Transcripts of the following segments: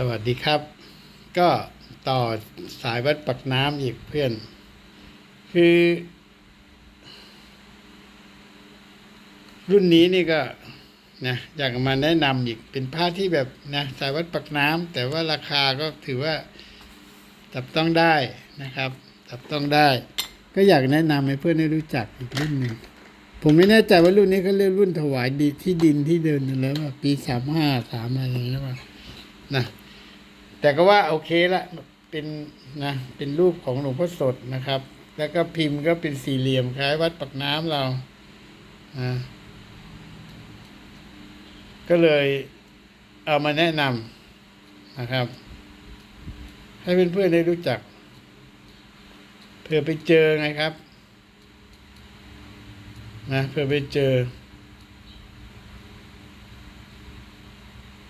สวัสดีครับ ก็ต่อสายวัดปักน้ำอีกเพื่อน คือ รุ่นนี้นี่ก็นะอยากมาแนะนำอีกเป็นผ้าที่แบบนะสายวัดปักน้ำแต่ว่าราคาก็ถือว่าจับต้องได้นะครับจับต้องได้ ก็อยากแนะนำให้เพื่อนได้รู้จักอีกรุ่นหนึ่งผมไม่แน่ใจว่ารุ่นนี้เขาเรียกรุ่นถวายดีที่ดินที่เดินนั่นแล้วว่าปีสามห้าสามอะไรอย่างเงี้ยว่านะ แต่ก็ว่าโอเคละเป็นนะเป็นรูปของหลวงพ่อสดนะครับ แล้วก็พิมพ์ก็เป็นสี่เหลี่ยมคล้ายวัดปักน้ำเราอ่าก็เลยเอามาแนะนำนะครับ ให้เพื่อนๆได้รู้จักเผื่อไปเจอไงครับนะเผื่อไปเจอ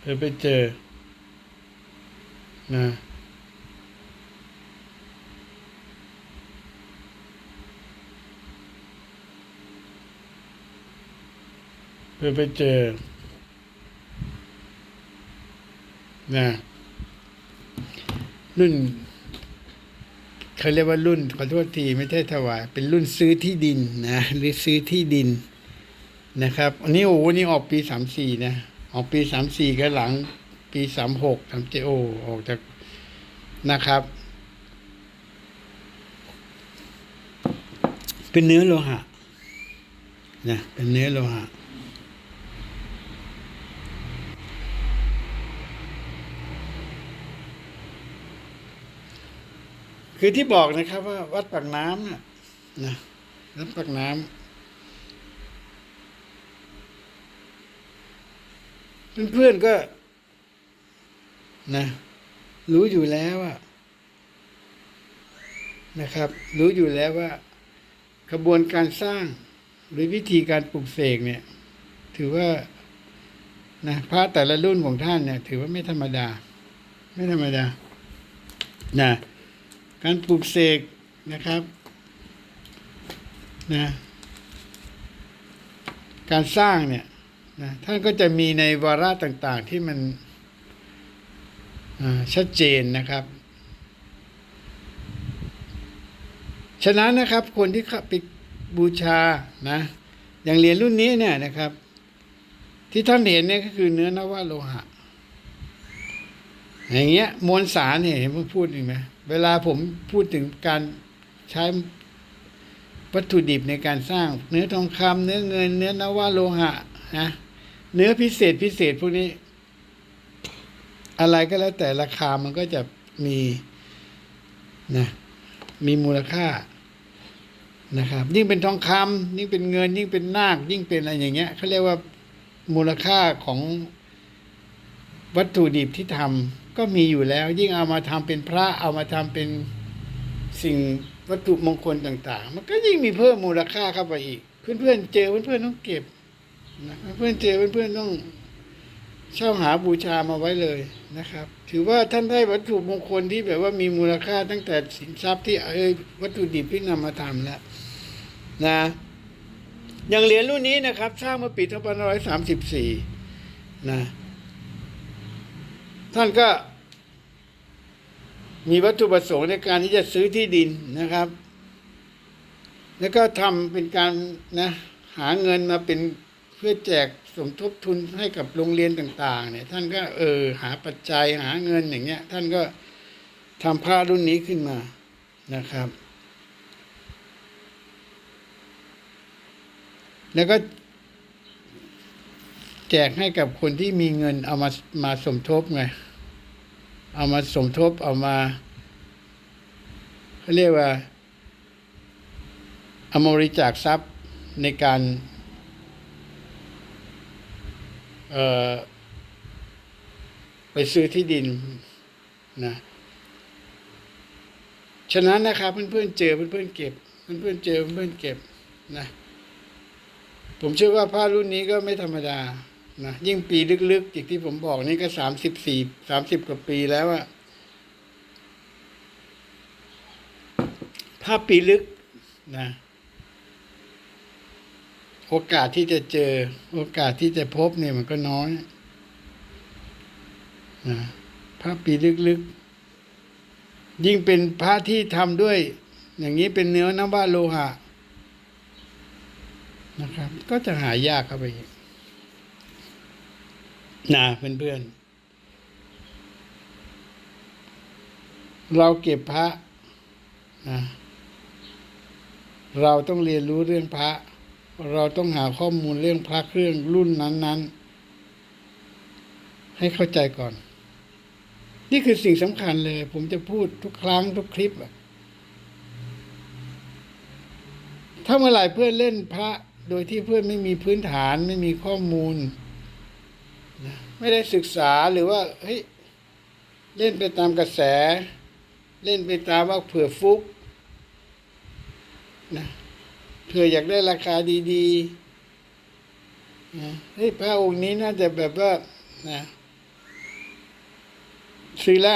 เผื่อไปเจอ นะเผื่อไปเจอนะรุ่นเขาเรียกว่ารุ่นขอโทษทีไม่ใช่ถวายเป็นรุ่นซื้อที่ดินนะหรือซื้อที่ดินนะครับ อันนี้โอ้โหนี่ออกปีสามสี่นะ ออกปีสามสี่ก็หลัง ปีสามหกสามเจโอออกจากนะครับ เป็นเนื้อโลหะนะเป็นเนื้อโลหะคือที่บอกนะครับว่าวัดปากน้ำน่ะนะวัดปากน้ำเพื่อนๆก็ นะ รู้อยู่แล้วว่านะครับ รู้อยู่แล้วว่า กระบวนการสร้างหรือวิธีการปลูกเสกเนี่ย ถือว่านะพระแต่ละรุ่นของท่านเนี่ย ถือว่าไม่ธรรมดา ไม่ธรรมดานะการปลูกเสกนะครับนะการสร้างเนี่ยนะท่านก็จะมีในวาระต่าง ๆ ที่มัน ชัดเจนนะครับ ฉะนั้นนะครับคนที่ไปบูชานะอย่างเหรียญรุ่นนี้เนี่ยนะครับ ที่ท่านเห็นเนี่ยก็คือเนื้อนวโลหะ อย่างเงี้ยมวลสารเนี่ยเห็นผมพูดอีกไหมเวลาผมพูดถึงการใช้วัตถุดิบในการสร้าง เนื้อทองคำเนื้อเงิน เนื้อนวโลหะนะเนื้อพิเศษพิเศษพวกนี้ อะไรก็แล้วแต่ราคามันก็จะมีนะมีมูลค่านะครับ ยิ่งเป็นทองคำยิ่งเป็นเงิน ยิ่งเป็นนาค ยิ่งเป็นอะไรอย่างเงี้ยเขาเรียกว่ามูลค่าของวัตถุดิบที่ทำก็มีอยู่แล้ว ยิ่งเอามาทำเป็นพระเอามาทำเป็นสิ่งวัตถุมงคลต่าง ๆ มันก็ยิ่งมีเพิ่มมูลค่าเข้าไปอีก เพื่อนๆเจอเพื่อนๆต้องเก็บนะเพื่อนๆเจอเพื่อนๆต้อง เช่าหาบูชามาไว้เลยนะครับ ถือว่าท่านได้วัตถุมงคลที่แบบว่ามีมูลค่าตั้งแต่สินทรัพย์ที่เอ้ยวัตถุดิบที่นำมาทำแล้วนะอย่างเหรียญรุ่นนี้นะครับ สร้างเมื่อปี2534นะท่านก็มีวัตถุประสงค์ในการที่จะซื้อที่ดินนะครับ แล้วก็ทำเป็นการนะหาเงินมาเป็น เพื่อแจกสมทบทุนให้กับโรงเรียนต่างๆ เนี่ย ท่านก็เออหาปัจจัยหาเงินอย่างเงี้ย ท่านก็ทำผ้ารุ่นนี้ขึ้นมานะครับ แล้วก็แจกให้กับคนที่มีเงินเอามามาสมทบไง เอามาสมทบเอามาเขาเรียกว่าเอามาบริจาคทรัพย์ในการ เอ่อ ไปซื้อที่ดินนะฉะนั้นนะครับ เพื่อนๆเจอเพื่อนๆเก็บ เพื่อนๆเจอเพื่อนๆเก็บนะ ผมเชื่อว่าผ้ารุ่นนี้ก็ไม่ธรรมดานะยิ่งปีลึกๆอย่ที่ผมบอกนี่ก็สามสิบสี่สามสิบกว่าปีแล้วอะถ้าปีลึกนะ โอกาสที่จะเจอ โอกาสที่จะพบเนี่ยมันก็น้อยนะพระปีลึกๆ ยิ่งเป็นพระที่ทำด้วย อย่างนี้เป็นเนื้อนว่าโลหะนะครับ ก็จะหายากเข้าไปอีกนะเพื่อนๆ เราเก็บพระนะเราต้องเรียนรู้เรื่องพระ เราต้องหาข้อมูลเรื่องพระเครื่องรุ่นนั้น ๆ ให้เข้าใจก่อน นี่คือสิ่งสำคัญเลย ผมจะพูดทุกครั้งทุกคลิปอะถ้าเมื่อไหร่เพื่อนเล่นพระโดยที่เพื่อนไม่มีพื้นฐานไม่มีข้อมูล ไม่ได้ศึกษาหรือว่าเฮ้ยเล่นไปตามกระแส เล่นไปตามว่าเผื่อฟุกนะ เผื่ออยากได้ราคาดีๆนะเฮ้ยพระองค์นี้น่าจะแบบว่านะซื้อละ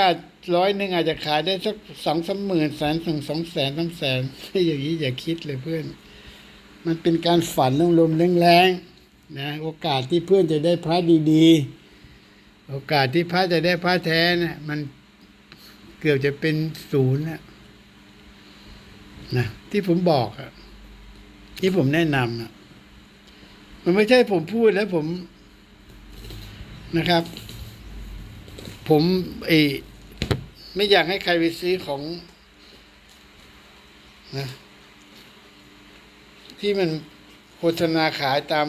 ร้อยหนึ่งอาจจะขายได้สักสองสามหมื่นแสนถึงสองแสนสามแสนอย่างนี้อย่าคิดเลยเพื่อน มันเป็นการฝันลมๆแรงๆนะโอกาสที่เพื่อนจะได้พระดีๆ โอกาสที่พระจะได้พระแท้นะมันเกือบจะเป็นศูนย์นะนะที่ผมบอกอะ ที่ผมแนะนำอะมันไม่ใช่ผมพูดแล้วผมนะครับ ผมเออไม่อยากให้ใครไปซื้อของนะที่มันโฆษณาขายตาม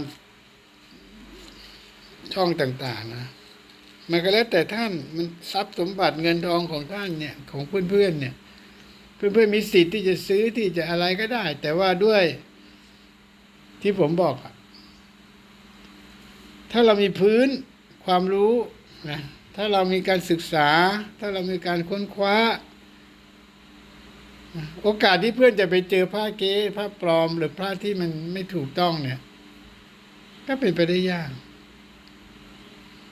ช่องต่าง ๆ นะ มันก็แล้วแต่ท่านมันทรัพย์สมบัติเงินทองของท่านเนี่ย ของเพื่อนๆเนี่ย เพื่อนๆมีสิทธิ์ที่จะซื้อที่จะอะไรก็ได้ แต่ว่าด้วย ที่ผมบอกอะถ้าเรามีพื้นความรู้นะถ้าเรามีการศึกษา ถ้าเรามีการค้นคว้า โอกาสที่เพื่อนจะไปเจอผ้าเก๊ผ้าปลอม หรือผ้าที่มันไม่ถูกต้องเนี่ย ก็เป็นไปได้ยาก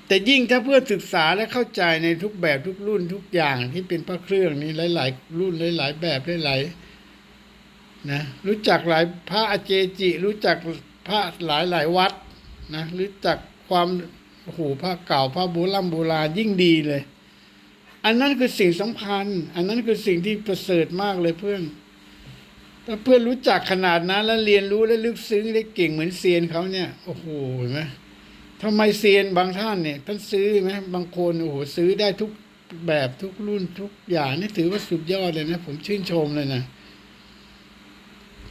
แต่ยิ่งถ้าเพื่อนศึกษาและเข้าใจในทุกแบบทุกรุ่นทุกอย่างที่เป็นพระเครื่องนี้หลาย ๆ รุ่นหลาย ๆ แบบหลายๆ นะรู้จักหลายพระอาเจจิ รู้จักพระหลายหลายวัดนะรู้จักความโอ้โหพระเก่าพระโบราณโบราณยิ่งดีเลย อันนั้นคือสิ่งสำคัญ อันนั้นคือสิ่งที่ประเสริฐมากเลยเพื่อนถ้าเพื่อนรู้จักขนาดนั้นแล้วเรียนรู้และลึกซึ้งได้เก่งเหมือนเซียนเขาเนี่ยโอ้โหเห็นไหมทำไมเซียนบางท่านเนี่ยท่านซื้อไหมบางคนโอ้โหซื้อได้ทุกแบบทุกรุ่นทุกอย่างนี่ถือว่าสุดยอดเลยนะ ผมชื่นชมเลยนะ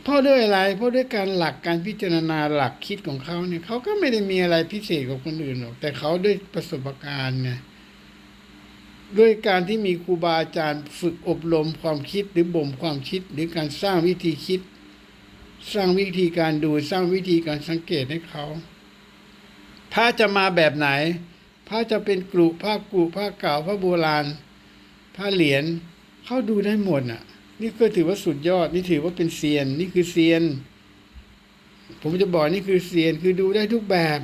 เพราะด้วยอะไรเพราะด้วยการหลักการพิจารณาหลักคิดของเขาเนี่ยเขาก็ไม่ได้มีอะไรพิเศษกว่าคนอื่นหรอก แต่เขาด้วยประสบการณ์ไงด้วยการที่มีครูบาอาจารย์ฝึกอบรมความคิดหรือบ่มความคิด หรือการสร้างวิธีคิด สร้างวิธีการดูสร้างวิธีการสังเกตให้เขาพระจะมาแบบไหน พระจะเป็นกรุผ้ากรุผ้าเก่าผ้าโบราณผ้าเหรียญเขาดูได้หมดอะ นี่ก็ถือว่าสุดยอด นี่ถือว่าเป็นเซียน นี่คือเซียน ผมจะบอกนี่คือเซียน คือดูได้ทุกแบบ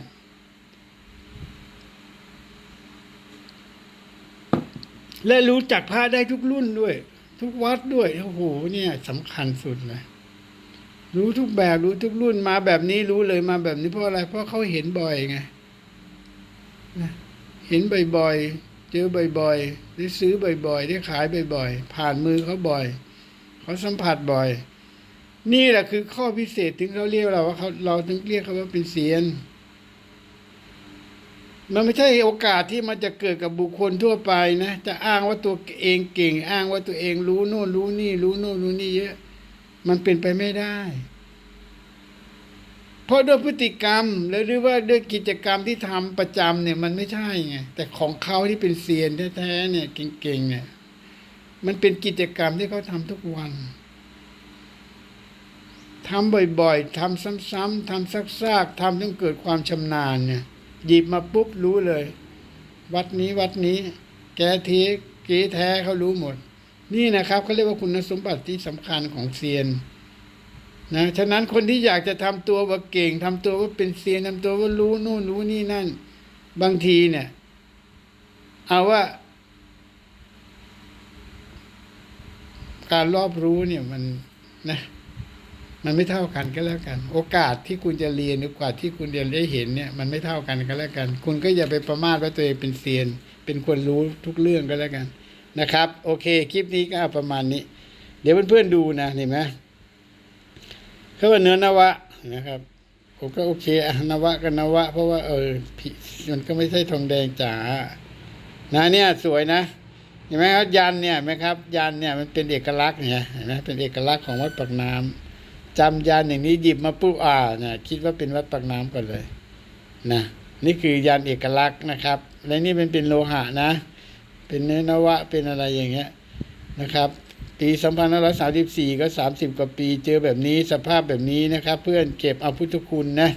และรู้จักพระได้ทุกรุ่นด้วย ทุกวัดด้วย โอ้โห เนี่ยสำคัญสุดเลยรู้ทุกแบบรู้ทุกรุ่นมาแบบนี้รู้เลยมาแบบนี้เพราะอะไร เพราะเขาเห็นบ่อยไงนะเห็นบ่อยๆ เจอบ่อยๆ ได้ซื้อบ่อยๆ ได้ขายบ่อยๆ ผ่านมือเขาบ่อย เขาสัมผัสบ่อย นี่แหละคือข้อพิเศษถึงเขาเรียกเราว่าเขาเราถึงเรียกเขาว่าเป็นเซียน มันไม่ใช่โอกาสที่มันจะเกิดกับบุคคลทั่วไปนะ จะอ้างว่าตัวเองเก่ง อ้างว่าตัวเองรู้โน่นรู้นี่ รู้โน่นรู้นี่เยอะ มันเป็นไปไม่ได้เพราะด้วยพฤติกรรมหรือว่าด้วยกิจกรรมที่ทำประจำเนี่ยมันไม่ใช่ไงแต่ของเขาที่เป็นเซียนแท้ๆเนี่ยเก่งๆเนี่ย มันเป็นกิจกรรมที่เขาทำทุกวันทำบ่อยๆทำซ้ำๆทำซักๆทำจนเกิดความชำนาญเนี่ยหยิบมาปุ๊บรู้เลย วัดนี้วัดนี้ แกทเกแท้เขารู้หมด นี่นะครับเขาเรียกว่าคุณสมบัติที่สำคัญของเซียนนะฉะนั้นคนที่อยากจะทำตัวว่าเก่งทำตัวว่าเป็นเซียนทำตัวว่ารู้นู่นรู้นี่นั่น บางทีเนี่ย เอาว่า การรอบรู้เนี่ยมันนะมันไม่เท่ากันก็แล้วกัน โอกาสที่คุณจะเรียนหรือโอกาที่คุณจะได้เห็นเนี่ย มันไม่เท่ากันก็แล้วกัน คุณก็อย่าไปประมาทว่าตัวเองเป็นเซียน เป็นคนรู้ทุกเรื่องก็แล้วกันนะครับ โอเคคลิปนี้ก็ประมาณนี้ เดี๋ยวเพื่อนๆดูนะเห็นไหมเขาว่าเนื้อนวะนะครับผมก็โอเคอะนวะก็นนวะ เพราะว่าเออมันก็ไม่ใช่ทองแดงจ๋านะเนี่ยสวยนะ เห็นไหมครับยันเนี่ยไหมครับ ยันเนี่ยมันเป็นเอกลักษณ์เนี่ยเห็นไหมเป็นเอกลักษณ์ของวัดปากน้ำจำยันอย่างนี้หยิบมาปุ๊บอ่านะคิดว่าเป็นวัดปากน้ำก่อนเลยนะนี่คือยันเอกลักษณ์นะครับ และนี่เป็นเป็นโลหะนะ เป็นเนื้อนวะเป็นอะไรอย่างเงี้ยนะครับปี2534 ก็ 30 กว่าปีเจอแบบนี้สภาพแบบนี้นะครับ เพื่อนเก็บเอาพุทธคุณนะ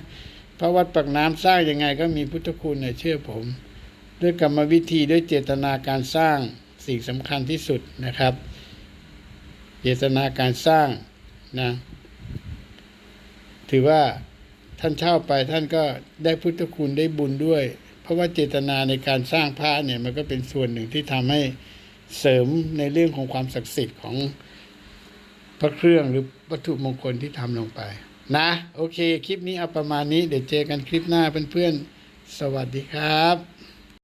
พระวัดปากน้ำสร้างยังไงก็มีพุทธคุณเนี่ยเชื่อผม ด้วยกรรมวิธีด้วยเจตนาการสร้าง สิ่งสำคัญที่สุดนะครับ เจตนาการสร้างนะถือว่าท่านเช่าไปท่านก็ได้พุทธคุณได้บุญด้วย เพราะว่าเจตนาในการสร้างพระเนี่ยมันก็เป็นส่วนหนึ่งที่ทำให้เสริมในเรื่องของความศักดิ์สิทธิ์ของพระเครื่องหรือวัตถุมงคลที่ทำลงไป นะ โอเค คลิปนี้เอาประมาณนี้ เดี๋ยวเจอกันคลิปหน้าเพื่อนๆ สวัสดีครับ